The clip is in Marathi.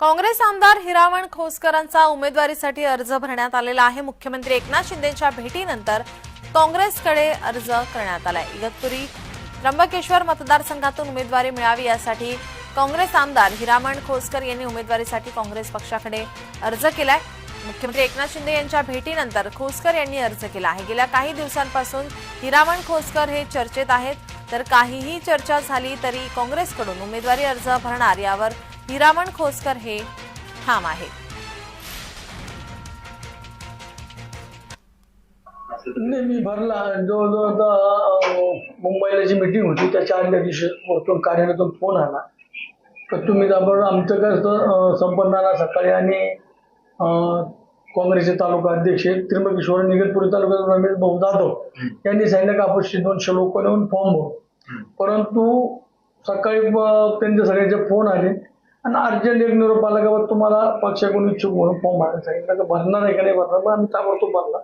काँग्रेस आमदार हिरावण खोसकरांचा उमेदवारीसाठी अर्ज भरण्यात आलेला आहे. मुख्यमंत्री एकनाथ शिंदेच्या भेटीनंतर काँग्रेसकडे अर्ज करण्यात आलाय. इगतपुरी त्र्यंबकेश्वर मतदारसंघातून उमेदवारी मिळावी यासाठी काँग्रेस आमदार हिरामण खोसकर यांनी उमेदवारीसाठी काँग्रेस पक्षाकडे अर्ज केलाय. मुख्यमंत्री एकनाथ शिंदे यांच्या भेटीनंतर खोसकर यांनी अर्ज केला आहे. गेल्या काही दिवसांपासून हिरामण खोसकर हे चर्चेत आहेत. तर काहीही चर्चा झाली तरी काँग्रेसकडून उमेदवारी अर्ज भरणार यावर हिरामण खोसकर हे ठाम आहेत. नाही मी भरला. जवळजवळ मुंबईला जी मिटिंग होती त्याच्या आदल्या दिवशी वरतून कार्यालयातून फोन आला. तर तुम्ही त्याबरोबर आमचं काय असतं अं, संपन्नाला सकाळी आणि काँग्रेसचे तालुका अध्यक्ष त्र्यंबकेश्वर निगतपुरी तालुक्यात रमेश भाऊ जाधव. यांनी सांगितलं की आपण दोनशे लोक येऊन फॉर्म भरू. परंतु सकाळी त्यांचे सगळ्यांचे फोन आले. आणि अर्जंट एक निरोप आला का बा तुम्हाला पक्षाकडून इच्छुक म्हणून फॉर्म भरायला सांगितलं का भरणार आहे का नाही भरणार? मग आम्ही ताबडतोब भरला